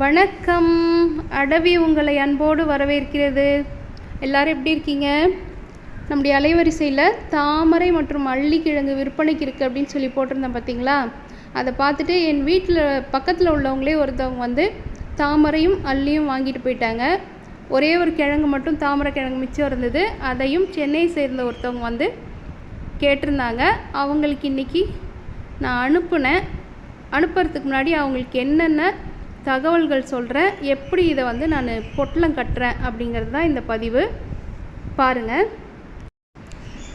வணக்கம். அடவி உங்களை அன்போடு வரவேற்கிறது. எல்லாரும் எப்படி இருக்கீங்க? நம்முடைய அலைவரிசையில் தாமரை மற்றும் அள்ளிக்கிழங்கு விற்பனைக்கு இருக்குது அப்படின்னு சொல்லி போட்டிருந்தேன் பார்த்தீங்களா அதை பார்த்துட்டு என் வீட்டில் பக்கத்தில் உள்ளவங்களே ஒருத்தவங்க வந்து தாமரையும் அள்ளியும் வாங்கிட்டு போயிட்டாங்க. ஒரே ஒரு கிழங்கு மட்டும் தாமரை கிழங்கு மிச்சம் இருந்தது. அதையும் சென்னை சேர்ந்த ஒருத்தவங்க வந்து கேட்டிருந்தாங்க. அவங்களுக்கு இன்றைக்கி நான் அனுப்புனேன். அனுப்புறதுக்கு முன்னாடி அவங்களுக்கு என்னென்ன தகவல்கள் சொல்கிறேன் எப்படி இதை வந்து நான் பொட்டலம் கட்டுறேன் அப்படிங்கிறது தான் இந்த பதிவு. பாருங்கள்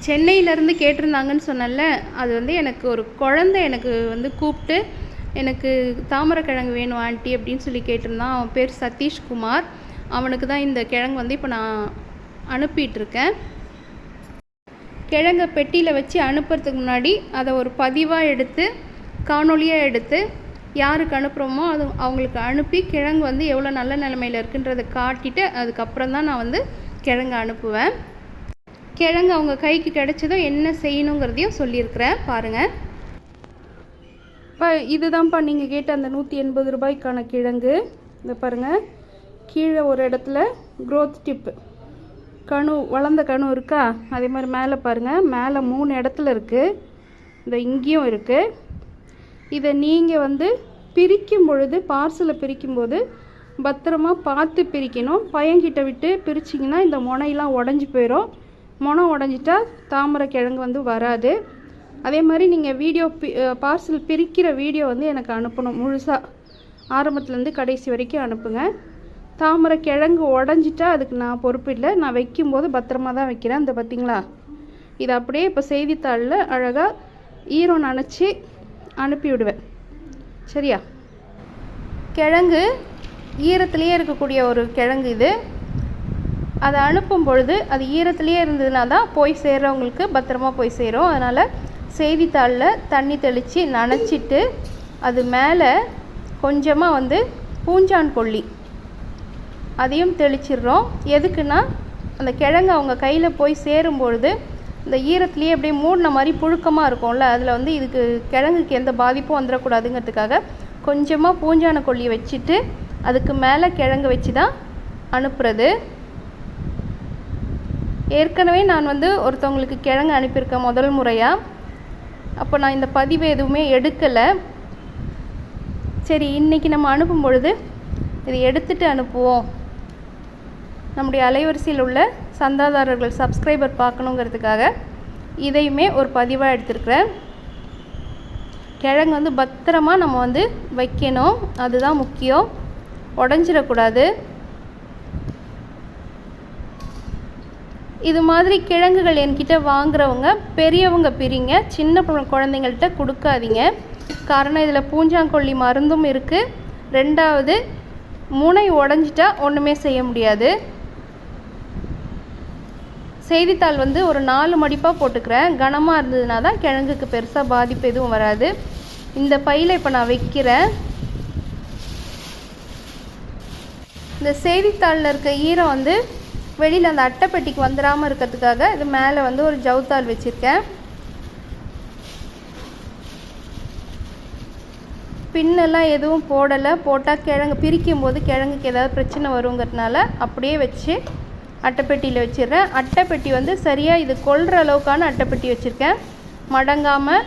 சென்னையிலேருந்து கேட்டிருந்தாங்கன்னு சொன்னேன்ல அது வந்து எனக்கு ஒரு குழந்தை எனக்கு வந்து கூப்பிட்டு எனக்கு தாமரைக்கிழங்கு வேணும் ஆண்டி அப்படின்னு சொல்லி கேட்டிருந்தான். அவன் பேர் சதீஷ்குமார். அவனுக்கு தான் இந்த கிழங்கு வந்து இப்போ நான் அனுப்பிட்டுருக்கேன் கிழங்கை பெட்டியில் வச்சு அனுப்புறதுக்கு முன்னாடி அதை ஒரு பதிவாக எடுத்து காணொலியாக எடுத்து யாருக்கு அனுப்புகிறோமோ அது அவங்களுக்கு அனுப்பி கிழங்கு வந்து எவ்வளோ நல்ல நிலமையில் இருக்குன்றதை காட்டிட்டு அதுக்கப்புறம் தான் நான் வந்து கிழங்கு அனுப்புவேன். கிழங்கு அவங்க கைக்கு கிடைச்சதும் என்ன செய்யணுங்கிறதையும் சொல்லியிருக்கிறேன். பாருங்கள் இப்போ இதுதான்ப்பா நீங்கள் கேட்ட அந்த நூற்றி எண்பது ரூபாய்க்கான கிழங்கு. இந்த பாருங்கள் கீழே ஒரு இடத்துல க்ரோத் டிப்பு கணு வளர்ந்த கணு இருக்கா? அதே மாதிரி மேலே பாருங்கள் மேலே மூணு இடத்துல இருக்குது இந்த இங்கேயும் இருக்குது இதை நீங்கள் வந்து பிரிக்கும் பொழுது பார்சலை பிரிக்கும்போது பத்திரமா பார்த்து பிரிக்கணும். பையன்கிட்ட விட்டு பிரிச்சிங்கன்னா இந்த முனையெல்லாம் உடஞ்சி போயிடும் முனை உடஞ்சிட்டா தாமரை கிழங்கு வந்து வராது. அதே மாதிரி நீங்கள் வீடியோ பி பார்சல் பிரிக்கிற வீடியோ வந்து எனக்கு அனுப்பணும். முழுசாக ஆரம்பத்துலேருந்து கடைசி வரைக்கும் அனுப்புங்க. தாமரை கிழங்கு உடஞ்சிட்டா அதுக்கு நான் பொறுப்பு இல்லை. நான் வைக்கும்போது பத்திரமா தான் வைக்கிறேன். இந்த பார்த்திங்களா இது அப்படியே இப்போ செய்தித்தாளில் அழகாக ஈரம் நனைச்சி அனுப்பிவிடுவேன். சரியா? கிழங்கு ஈரத்துலேயே இருக்கக்கூடிய ஒரு கிழங்கு இது. அதை அனுப்பும் பொழுது அது ஈரத்துலேயே இருந்ததுனா தான் போய் சேர்றவங்களுக்கு பத்திரமா போய் சேரும். அதனால் செய்தித்தாளில் தண்ணி தெளித்து நனைச்சிட்டு அது மேலே கொஞ்சமாக வந்து பூஞ்சான் கொல்லி. அதையும் தெளிச்சிடுறோம். எதுக்குன்னா அந்த கிழங்கு அவங்க கையில் போய் சேரும்பொழுது இந்த ஈரத்துலேயே அப்படியே மூடின மாதிரி புழுக்கமாக இருக்கும்ல அதில் வந்து இதுக்கு கிழங்குக்கு எந்த பாதிப்பும் வந்துடக்கூடாதுங்கிறதுக்காக கொஞ்சமாக பூஞ்சான கொல்லியை வச்சுட்டு அதுக்கு மேலே கிழங்கு வச்சு தான் அனுப்புறது. ஏற்கனவே நான் வந்து ஒருத்தவங்களுக்கு கிழங்கு அனுப்பியிருக்கேன் முதல் முறையாக அப்போ நான் இந்த பதிவு எதுவுமே எடுக்கலை. சரி இன்றைக்கி நம்ம அனுப்பும் பொழுது இதை எடுத்துகிட்டு அனுப்புவோம். நம்முடைய அலைவரிசையில் உள்ள சந்தாதாரர்கள் சப்ஸ்கிரைபர் பார்க்கணுங்கிறதுக்காக இதையுமே ஒரு பதிவாக எடுத்துருக்குறேன். கிழங்கு வந்து பத்திரமா நம்ம வந்து வைக்கணும். அதுதான் முக்கியம். உடஞ்சிடக்கூடாது. இது மாதிரி கிழங்குகள் என்கிட்ட வாங்குறவங்க பெரியவங்க பிரிங்க. சின்ன குழந்தைங்கள்ட்ட கொடுக்காதீங்க. காரணம் இதில் பூஞ்சாங்கொல்லி மருந்தும் இருக்குது ரெண்டாவது முனை உடஞ்சிட்டா ஒன்றுமே செய்ய முடியாது. செய்தித்தாள் வந்து ஒரு நாலு மடிப்பாக போட்டுக்கிறேன். கனமாக இருந்ததுனா தான் கிழங்குக்கு பெருசாக பாதிப்பு எதுவும் வராது. இந்த பையில் இப்போ நான் வைக்கிறேன். இந்த செய்தித்தாளில் இருக்க ஈரம் வந்து வெளியில் அந்த அட்டைப்பெட்டிக்கு வந்துடாமல் இருக்கிறதுக்காக இது மேலே வந்து ஒரு ஜவுத்தாள் வச்சுருக்கேன். பின்னெல்லாம் எதுவும் போடலை. போட்டால் கிழங்கு பிரிக்கும் போது கிழங்குக்கு ஏதாவது பிரச்சனை வருங்கிறதுனால அப்படியே வச்சு அட்டைப்பெட்டியில் வச்சிடுறேன். அட்டைப்பெட்டி வந்து சரியாக இது கொள்கிற அளவுக்கான அட்டைப்பெட்டி வச்சுருக்கேன். மடங்காமல்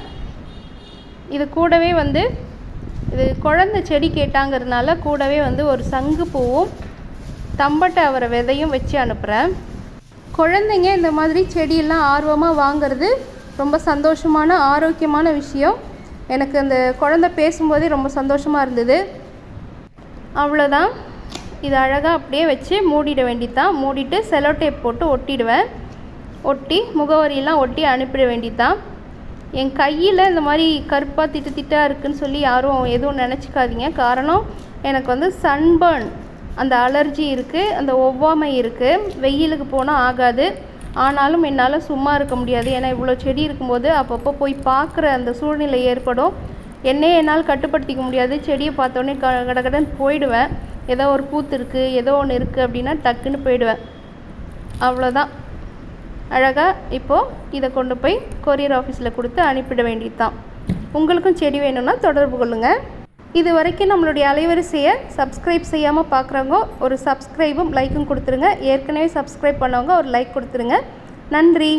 இது கூடவே வந்து இது குழந்த செடி கேட்டாங்கிறதுனால கூடவே வந்து ஒரு சங்கு பூவும் தம்பட்டை அவரை விதையும் வச்சு அனுப்புகிறேன் குழந்தைங்க இந்த மாதிரி செடியெல்லாம் ஆர்வமாக வாங்கிறது ரொம்ப சந்தோஷமான ஆரோக்கியமான விஷயம். எனக்கு அந்த குழந்த பேசும்போதே ரொம்ப சந்தோஷமாக இருந்தது. அவ்வளோதான் இது அழகாக அப்படியே வச்சு மூடிட வேண்டித்தான் மூடிட்டு செலோ டேப் போட்டு ஒட்டிடுவேன். ஒட்டி முகவரியெல்லாம் ஒட்டி அனுப்பிட வேண்டித்தான் என் கையில் இந்த மாதிரி கருப்பாக திட்டு திட்டாக இருக்குதுன்னு சொல்லி யாரும் எதுவும் நினச்சிக்காதீங்க. காரணம் எனக்கு வந்து சன்பர்ன் அந்த அலர்ஜி இருக்குது அந்த ஒவ்வாமை இருக்குது வெயிலுக்கு போனால் ஆகாது. ஆனாலும் என்னால் சும்மா இருக்க முடியாது. ஏன்னா இவ்வளோ செடி இருக்கும்போது அப்பப்போ போய் பார்க்குற அந்த சூழ்நிலை ஏற்படும். என்னையே என்னால் கட்டுப்படுத்திக்க முடியாது. செடியை பார்த்தோன்னே க கடகடன்னு போயிடுவேன். ஏதோ ஒரு பூத்து இருக்குது ஏதோ ஒன்று இருக்குது அப்படின்னா டக்குன்னு போயிடுவேன். அவ்வளோதான் அழகாக இப்போது இதை கொண்டு போய் கொரியர் ஆஃபீஸில் கொடுத்து அனுப்பிட வேண்டியது தான் உங்களுக்கும் செடி வேணும்னா தொடர்பு கொள்ளுங்கள் இது வரைக்கும் நம்மளுடைய அலைவரிசையை சப்ஸ்கிரைப் செய்யாமல் பார்க்குறவங்க ஒரு சப்ஸ்கிரைபும் லைக்கும் கொடுத்துருங்க. ஏற்கனவே சப்ஸ்கிரைப் பண்ணவங்க ஒரு லைக் கொடுத்துருங்க. நன்றி.